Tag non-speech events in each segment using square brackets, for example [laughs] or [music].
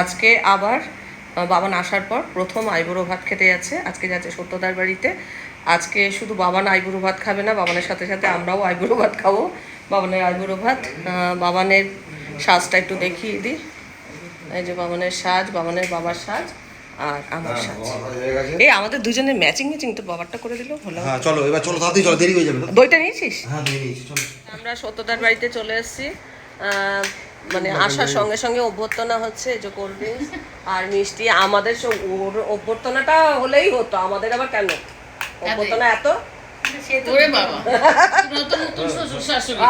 আজকে আবার বাবান আসার পর প্রথম আইবুড়ো ভাত খেতে যাচ্ছে আজকে যাচ্ছে সত্যদার বাড়িতে। আজকে শুধু বাবান আইবুড়ো ভাত খাবে না বাবানের সাথে সাথে আমরাও আইবুড়ো ভাত খাব। বাবানের আইবুড়ো ভাত বাবানের সাজটা একটু দেখিয়ে দিই। এই যে বাবানের সাজ বাবানের বাবার সাজ আর আমার সাজ। এই আমাদের দুজনের ম্যাচিং ম্যাচিং তো বাবারটা করে দিলেও ভালো হয়। হ্যাঁ চলো এবার চলো তাড়াতাড়ি চলো দেরি হয়ে যাবে। দইটা নিয়েছিস? হ্যাঁ নিয়েছি চলো। আমরা সত্যদার বাড়িতে চলে এসেছি। মানে আসার সঙ্গে সঙ্গে অভ্যর্থনা হচ্ছে যে কোল্ড ড্রিঙ্কস আর মিষ্টি আমাদের ওর অভ্যর্থনাটা হলেই হতো আমাদের আবার কেন? অভ্যর্থনা এত? [laughs]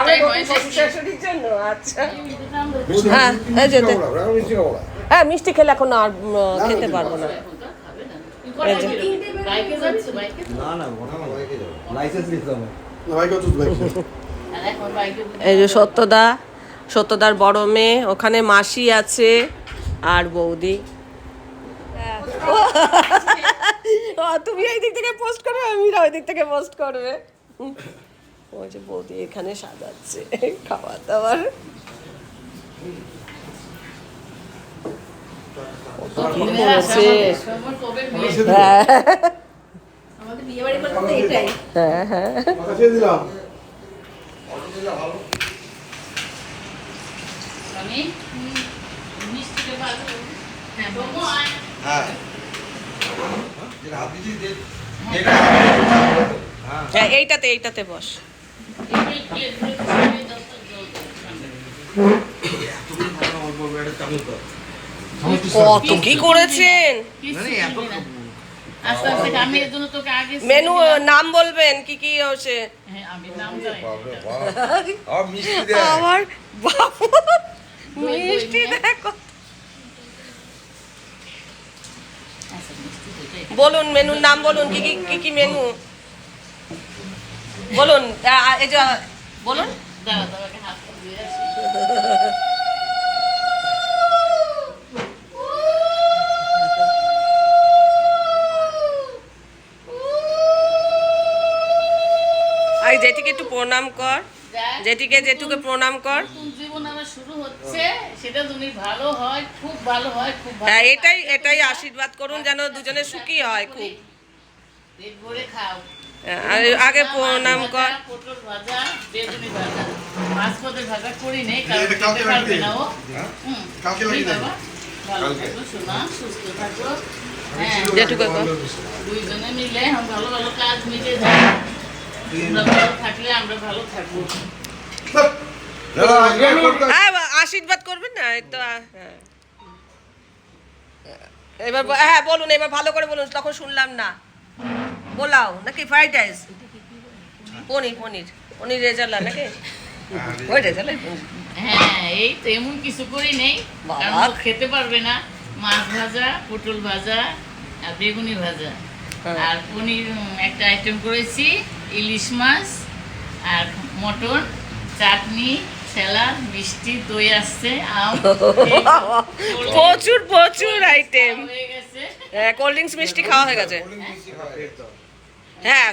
হয়। আচ্ছা। হ্যাঁ হ্যাঁ মিষ্টি খেলে এখন আর খেতে পারব না। এই যে সত্যদা সত্যদার বড় মেয়ে ওখানে মাসি আছে আর বৌদি। ও, তুমি এই দিক থেকে পোস্ট করবে আমিরা ওই দিক থেকে পোস্ট করবে। ওই যে বৌদি এখানে সাজাচ্ছে হ্যাঁ তো এটাই। হ্যাঁ হ্যাঁ। আমি মিষ্টিটা ভালো হ্যাঁ বমু হ্যাঁ। হ্যাঁ, এইটাতে এইটাতে বস। কত কি করেছেন? আগে মেনু নাম বলবেন কি কি হচ্ছে? হ্যাঁ আমার বাবু মিষ্টি দেখো। আচ্ছা বলুন মেনুর নাম বলুন কি কি কি মেনু? বলুন এই যে বলুন। আর জেঠিকে একটু প্রণাম কর। জেঠিকে জেঠুকে প্রণাম কর নতুন জীবন আমার শুরু হচ্ছে সেটা তুমি ভালো হয় খুব ভালো হয় খুব ভালো হ্যাঁ এটাই এটাই আশীর্বাদ করুন যেন দুজনে সুখী হয় খুব। পেট ভরে খাও। আগে প্রণাম কর। পটল ভাজা বেগুনি ভাজা। মাছ পদের ভাজা করি নেই কারণ খেতে পারবে না ও। হ্যাঁ? কালকে লাগিয়ে দেবো। ভালো থাকো শোনা সুস্থ থাকো। হ্যাঁ। দুইজনে মিলে ভালো ভালো কাজ মিটে যায় আমরা ভালো থাকলে আমরা ভালো থাকব। হ্যাঁ বা- আশীর্বাদ করবেন না এই তো হ্যাঁ। এবার হ্যাঁ বলুন এবার ভালো করে বলুন তখন শুনলাম না। পোলাও নাকি ফ্রাইড রাইস? পনির পনির। পনির রেজাল্লা নাকি? ওই রেজাল্লাই হ্যাঁ এই তো এমন কিছু করি নেই। কারণ খেতে পারবে না। মাছ ভাজা পটল ভাজা আর বেগুনি ভাজা। হ্যাঁ। আর পনির একটা আইটেম করেছি ইলিশ মাছ আর মটন চাটনি স্যালাড মিষ্টি দই আসছে আম [laughs] প্রচুর প্রচুর আইটেম হয়ে গেছে। কোল্ড ড্রিঙ্কস মিষ্টি খাওয়া হয়ে গেছে। হ্যাঁ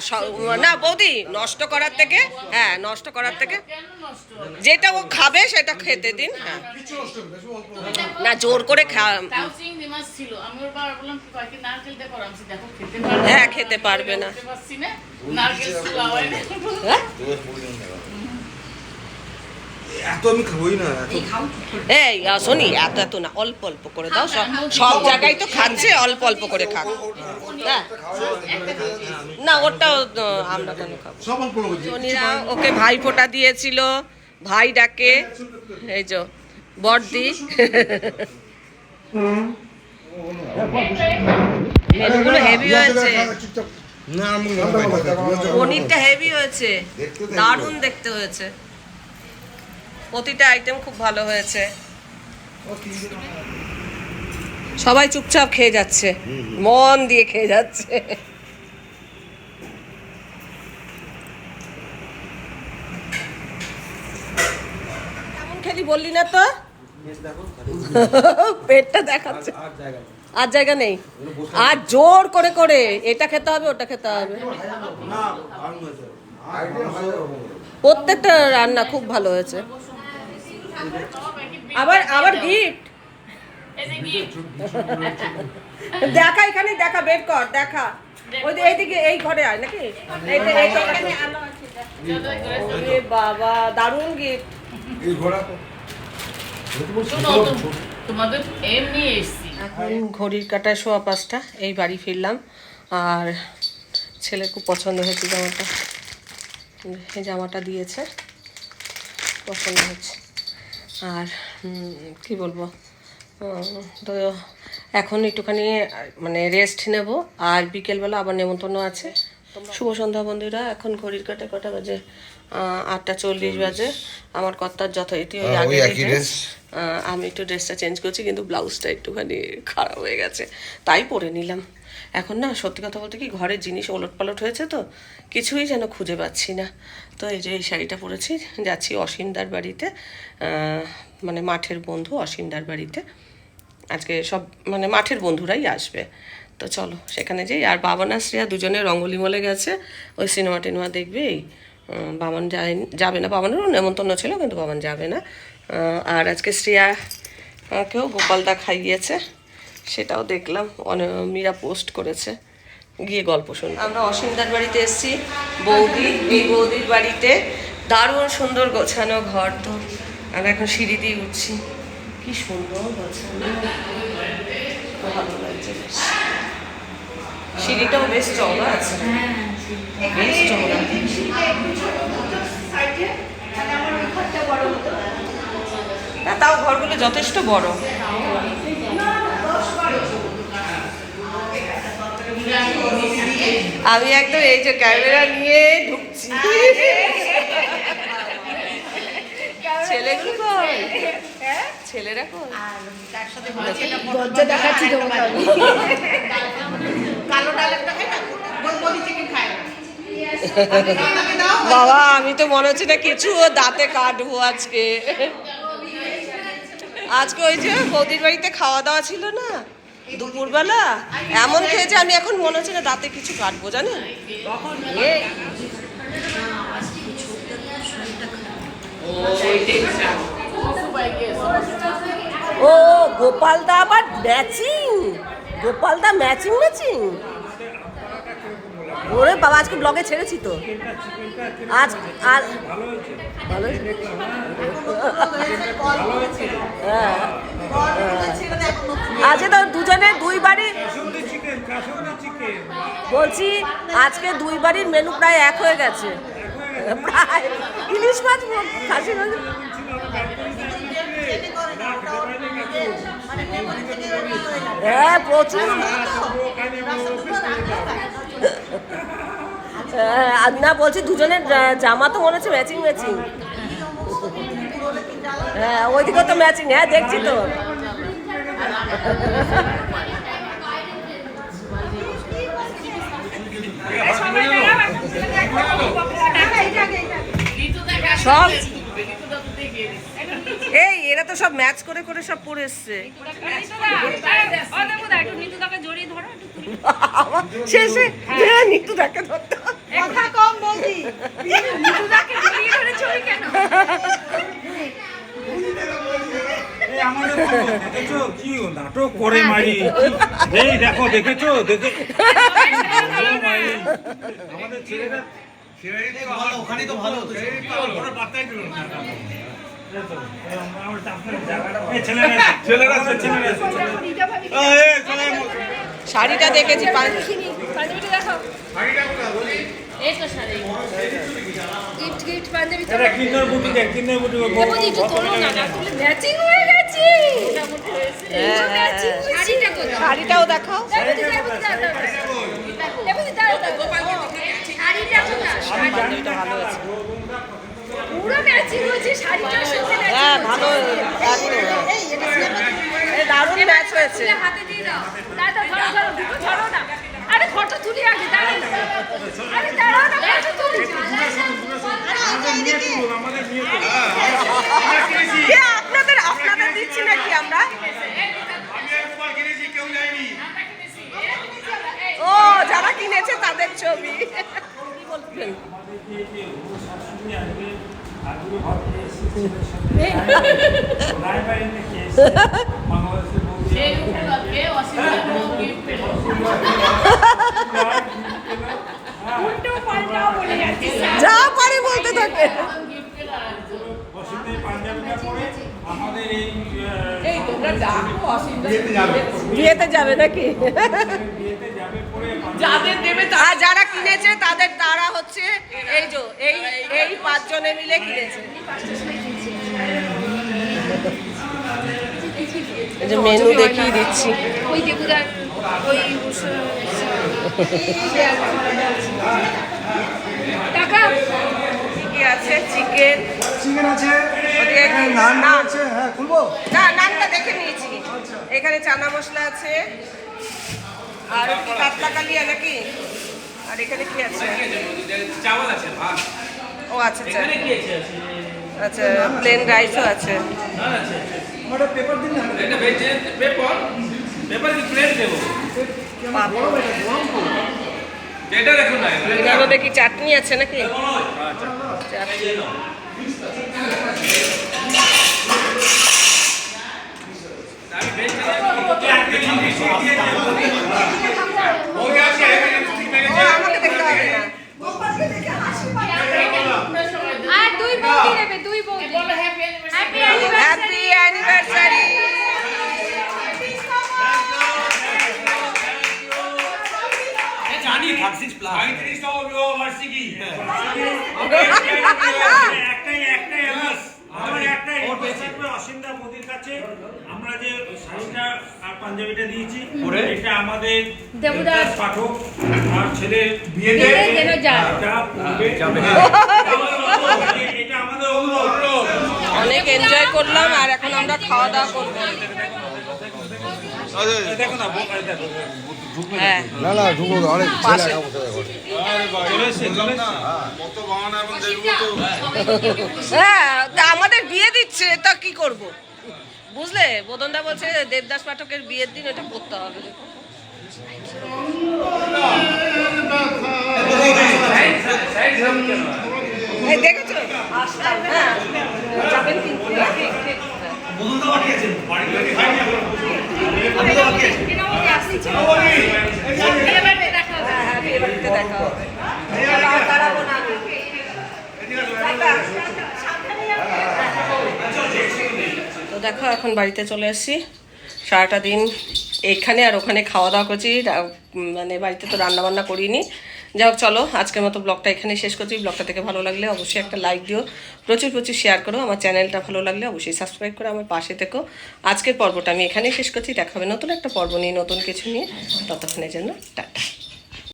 না বৌদি নষ্ট করার থেকে হ্যাঁ নষ্ট করার থেকে? যেটা ও খাবে সেটা খেতে দিন হ্যাঁ। না জোর করে দেখো খেতে পারবে হ্যাঁ, খেতে পারবে না। খেতে পারছি না নারকেল ছিল হয় না হ্যাঁ? এত আমি খাবই না এই শোনি এত এত না অল্প অল্প করে দাও সব সব জায়গায় তো খাচ্ছে অল্প অল্প করে খাক হ্যাঁ না ওটাও আমরা কেন খাব সব অল্প অল্প করছি। সোনিরা ওকে ভাই ফোঁটা দিয়েছিল ভাই ডাকে এই যে বর্দি হেভি হয়েছে পনিরটা হেভি হয়েছে দারুণ দেখতে হয়েছে প্রতিটা আইটেম খুব ভালো হয়েছে। সবাই চুপচাপ খেয়ে যাচ্ছে। মন দিয়ে খেয়ে যাচ্ছে। কেমন খেলি বললি না তো? পেটটা দেখাচ্ছে। আর জায়গা নেই। আর জোর করে করে। এটা খেতে হবে, ওটা খেতে হবে। প্রত্যেকটা রান্না খুব ভালো হয়েছে। আবার আবার গিফট। দেখা এখানে দেখা বের কর দেখা। ওই যে এইদিকে এই ঘরে আয় নাকি? এই যে এই ঘরে। চলো, করে এ বাবা দারুণ গিফট এই ঘোড়া তো- তোমাদের এমনি এসছি। এখন ঘড়ির কাটায় শোয়া পাঁচটা এই বাড়ি ফিরলাম। আর ছেলের খুব পছন্দ হয়েছে জামাটা। এই জামাটা দিয়েছে পছন্দ হচ্ছে আর কি বলব? তো এখন একটুখানি মানে রেস্ট নেব। আর বিকেলবেলা আবার নেমন্তন্ন আছে। শুভ সন্ধ্যা বন্ধুরা এখন ঘড়ির কাটে কটা বাজে? আটটা চল্লিশ বাজে। আমার কর্তার যথারীতি ওই হ্যাঁ, আমি একটু ড্রেসটা চেঞ্জ করছি কিন্তু ব্লাউজটা একটুখানি খারাপ হয়ে গেছে। তাই পরে নিলাম। এখন না সত্যি কথা বলতে কি ঘরের জিনিস ওলট পালট হয়েছে তো কিছুই যেন খুঁজে পাচ্ছি না। তো এই যে এই শাড়িটা পরেছি যাচ্ছি অসীমদার বাড়িতে মানে মাঠের বন্ধু অসীমদার বাড়িতে। আজকে সব মানে মাঠের বন্ধুরাই আসবে। তো চলো সেখানে যাই আর বাবান আর শ্রেয়া দুজনে রঙ্গলি মলে গেছে ওই সিনেমা টিনেমা দেখবে এই বাবান যায় যাবে না বাবানেরও নেমন্তন্ন ছিল কিন্তু বাবান যাবে না। আর আজকে শ্রেয়া আহ, কেউ গোপালদা খাইয়েছে সেটাও দেখলাম অনে- মীরা পোস্ট করেছে। গিয়ে গল্প শুনি আমরা অসীমদার বাড়িতে এসেছি, বৌদি, এই বৌদির বাড়িতে দারুণ সুন্দর গোছানো ঘর তো আমরা এখন সিঁড়ি দিয়ে উঠছি। কি সুন্দর গোছানো। ভালো লাগছে সিঁড়িটাও বেশ চওড়া আছে। বেশ চওড়া। তাও ঘরগুলো যথেষ্ট বড়। আমি একদম এই যে ক্যামেরা নিয়ে ঢুকছি। ছেলেগুলো কই? ছেলেরা কই? লজ্জা দেখাচ্ছি তোমাকে আমি। বাবা আমি তো মনে হচ্ছে না কিছু দাঁতে কাটবো আজকে। আজকে ওই যে বৌদির বাড়িতে খাওয়া দাওয়া ছিল না? দুপুরবেলা? এমন খেয়েছে আমি এখন মনে হচ্ছে না দাঁতে কিছু কাটবো জানেন? ও গোপালদা আবার ম্যাচিং গোপালদা ম্যাচিং ম্যাচিং ওরে বাবা আজকে ব্লগে ছেড়েছি তো। আজ আর ভালো হ্যাঁ। আজকে তো দুজনে দুই বাড়ি। বলছি আজকে দুই বাড়ির মেনু প্রায় এক হয়ে গেছে। প্রায় ইলিশ মাছ খাসি হ্যাঁ প্রচুর। হ্যাঁ, না বলছি দুজনের জামা তো মনে হচ্ছে ম্যাচিং ম্যাচিং হ্যাঁ ওইদিকে তো ম্যাচিং হ্যাঁ দেখছি তো। সব। এই এরা তো সব ম্যাচ করে করে সব পরে এসছে। শেষে নিতু তাকে ধরতে কথা কম বলছি এই আমাদের বলো, দেখেছ? কি নাটক করে মারি? এই দেখো দেখেছ? দেখে। আমাদের ছেলেরা ওখানেই তো ভালো শাড়িটা দেখেছি গিফট গিফট পাঞ্জাবি শাড়িটাও দেখাও। ভালো আছে। পুরো ম্যাচিং হয়েছে হ্যাঁ ভালো দারুণ ম্যাচ হয়েছে। হাতে দিয়ে দাও দাদা ধরো ধরো দুটো ধরো না আরে ফটো তুলি আগে দাঁড়াও আরে দাঁড়াও না ফটো তুলি আমাদের নিয়ে চলুন, আপনাদের দিচ্ছি নাকি আমরা? ও যারা কিনেছে তাদের ছবি। যা পারি বলতে থাকে। পাঞ্জাবিটা পরে। এই এই তোমরা ডাকো বিয়েতে যাবে। নাকি? বিয়েতে যাবে পরে যাদের দেবে আর যারা কিনেছে তাদের তারা হচ্ছে এই যে এই এই পাঁচজনে মিলে কিনেছে। যে মেনু দেখিয়ে দিচ্ছি। ওই দেবুদার ওই টাকা। কি আছে? চিকেন। চিকেন আছে। নান না নানটা দেখে নিয়েছি। এখানে চানা মশলা আছে। আর কি কাতলা কালিয়া নাকি? আর এখানে কি আছে? চাওয়াল আছে ভাত। ও আচ্ছা আচ্ছা। এখানে কি আছে? আচ্ছা প্লেন রাইসও আছে। পেপার দিন না। এটা ভেজ পেপার পেপার কি প্লেট দেবো? কি চাটনি আছে নাকি? চাটনি। আমি ভেজ ও আমাকে দেখতে হবে না আর দুই বৌদি নেবে দুই বৌদি বলো happy anniversary. Happy happy anniversary জানি থাকছিস প্লাস একটাই একটাই আলাস আমার একটাই request থাকবে কাছে আমরা যে শাড়িটা আর পাঞ্জাবিটা দিয়েছি এটা আমাদের দেবদাস। পাঠক আর ছেলে বিয়েতে যেন যায়। যা। পড়বে এটা আমাদের অনুরোধ। অনেক এনজয় করলাম আর এখন আমরা খাওয়া দাওয়া করব। দেখো না বো- এই দেখো, হ্যাঁ। না ঢুকো অনেক ছেলে একা বসে। হ্যাঁ আমাদের বিয়ে দিচ্ছে তা কি করব? বুঝলে? বোদনদা বলছে, দেবদাস পাঠকের বিয়ের দিন এটা পড়তে হবে। দেখেছ? আসলাম হ্যাঁ। দেখা হবে আর দাঁড়াবো না আমি। তো দেখো, এখন বাড়িতে চলে এসেছি সারাটা দিন এখানে আর ওখানে খাওয়া দাওয়া করছি। মানে বাড়িতে তো রান্না বান্না করিনি। যাই হোক, চলো, আজকের মতো ব্লগটা এখানে শেষ করছি। ব্লগটা থেকে ভালো লাগলে অবশ্যই একটা লাইক দিও। প্রচুর প্রচুর শেয়ার করো। আমার চ্যানেলটা ভালো লাগলে অবশ্যই সাবস্ক্রাইব করে আমার পাশে থেকো। আজকের পর্বটা আমি এখানেই শেষ করছি। দেখা হবে নতুন একটা পর্ব নিয়ে, নতুন কিছু নিয়ে। ততক্ষণের জন্য, টাটা।